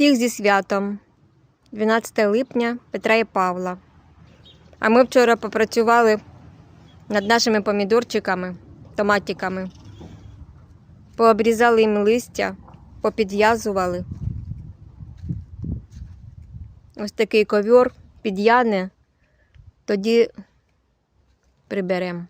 Всіх зі святом. 12 липня Петра і Павла. А ми вчора попрацювали над нашими помідорчиками, томатиками. Пообрізали їм листя, попідв'язували. Ось такий ковер під'яне, тоді приберемо.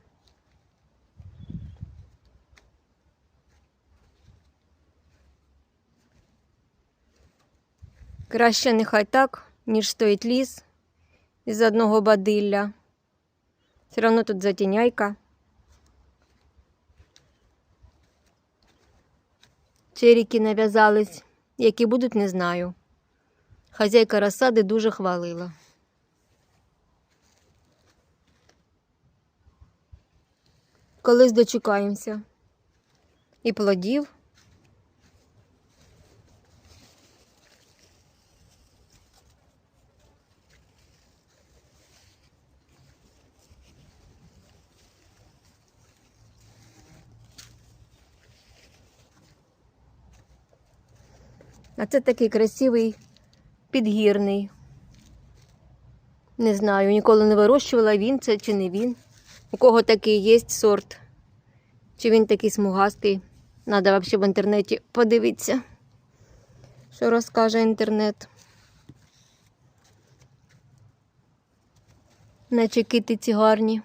Краще нехай так, ніж стоїть ліс із одного бадилля. Все одно тут затіняйка. Черіки нав'язались, які будуть, не знаю. Хазяйка розсади дуже хвалила. Колись дочекаємося. І плодів. А це такий красивий підгірний. Не знаю, ніколи не вирощувала він це чи не він. У кого такий є сорт. Чи він такий смугастий. Надо взагалі в інтернеті подивитися, що розкаже інтернет. Наче китиці гарні.